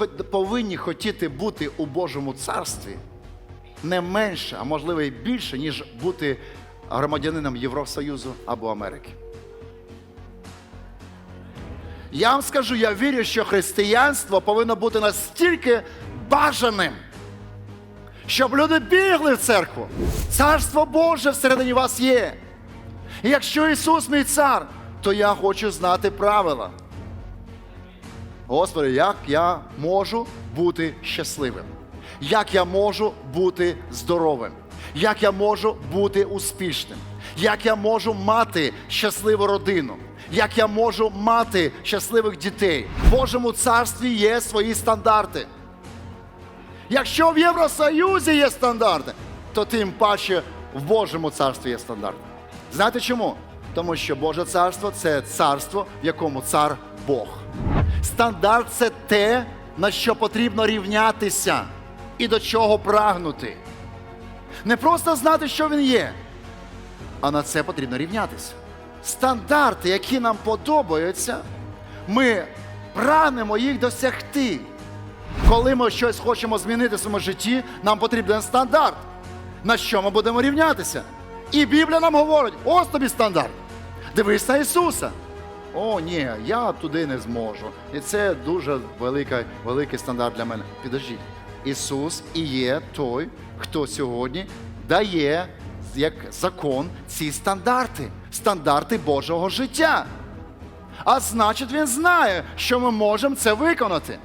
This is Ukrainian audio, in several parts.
Люди повинні хотіти бути у Божому царстві не менше, а можливо і більше, ніж бути громадянином Євросоюзу або Америки. Я вам скажу, я вірю, що християнство повинно бути настільки бажаним, щоб люди бігли в церкву. Царство Боже всередині вас є. І якщо Ісус мій цар, то я хочу знати правила. Господи, як я можу бути щасливим? Як я можу бути здоровим? Як я можу бути успішним? Як я можу мати щасливу родину? Як я можу мати щасливих дітей? В Божому царстві є свої стандарти. Якщо в Євросоюзі є стандарти, то тим паче в Божому царстві є стандарти. Знаєте чому? Тому що Боже царство це царство, в якому цар Бог. Стандарт це те, на що потрібно рівнятися і до чого прагнути. Не просто знати, що він є, а на це потрібно рівнятися. Стандарти, які нам подобаються, ми прагнемо їх досягти. Коли ми щось хочемо змінити в своєму житті, нам потрібен стандарт, на що ми будемо рівнятися. І Біблія нам говорить: ось тобі стандарт. Дивись на Ісуса. О, ні, я туди не зможу. І це дуже велика, великий стандарт для мене. Підождіть. Ісус і є той, хто сьогодні дає як закон ці стандарти, стандарти Божого життя. А значить, він знає, що ми можемо це виконати.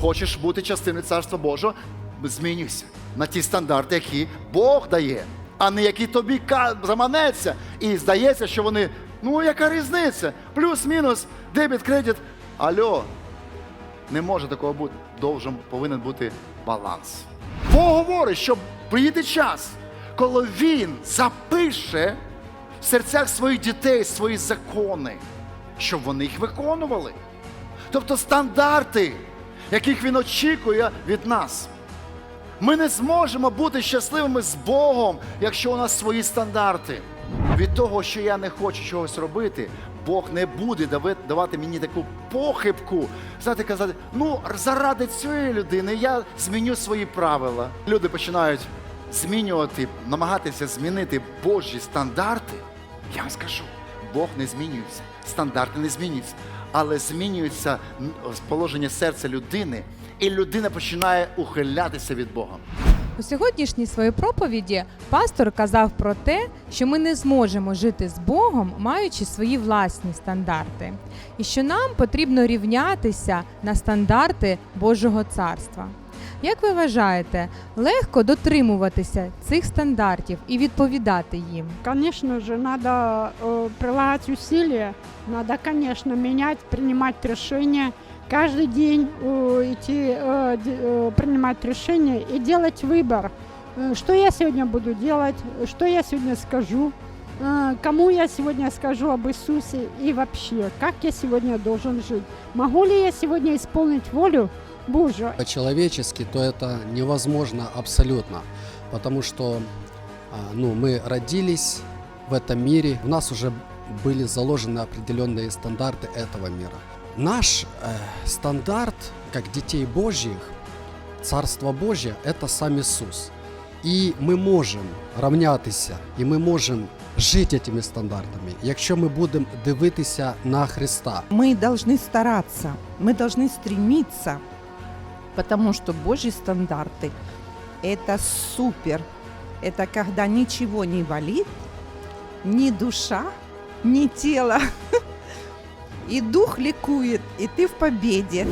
Хочеш бути частиною Царства Божого, змінюйся на ті стандарти, які Бог дає, а не які тобі заманеться. І здається, що вони, ну яка різниця? Плюс-мінус, дебіт, кредит. Альо, не може такого бути. Должен, повинен бути баланс. Бог говорить, що прийде час, коли він запише в серцях своїх дітей свої закони, щоб вони їх виконували. Тобто стандарти, яких він очікує від нас. Ми не зможемо бути щасливими з Богом, якщо у нас свої стандарти. Від того, що я не хочу чогось робити, Бог не буде давати мені таку похибку. Знаєте, казати, ну заради цієї людини я зміню свої правила. Люди починають змінювати, намагатися змінити Божі стандарти. Я вам скажу, Бог не змінюється, стандарти не змінюються, але змінюється положення серця людини, і людина починає ухилятися від Бога. У сьогоднішній своїй проповіді пастор казав про те, що ми не зможемо жити з Богом, маючи свої власні стандарти, і що нам потрібно рівнятися на стандарти Божого царства. Як ви вважаєте, легко дотримуватися цих стандартів і відповідати їм? Конечно же, надо э, прилагать усилия, надо, конечно, менять, принимать решения, каждый день э, идти э, э, принимать решения и делать выбор, что я сегодня буду делать, что я сегодня скажу, кому я сегодня скажу об Иисусе и вообще, как я сегодня должен жить. Могу ли я сегодня исполнить волю Божью? по-человечески, то это невозможно абсолютно, потому что а, ну, мы родились в этом мире, в нас уже были заложены определенные стандарты этого мира. Наш э, стандарт, как детей Божьих, Царство Божье, это сам Иисус. І ми можемо равнятися, і ми можемо жити цими стандартами, якщо ми будемо дивитися на Христа. Мы должны стараться, мы должны стремиться, потому что Божьи стандарты – это супер. Это когда ничего не болит, ни душа, ни тело. И дух ликует, и ты в победе.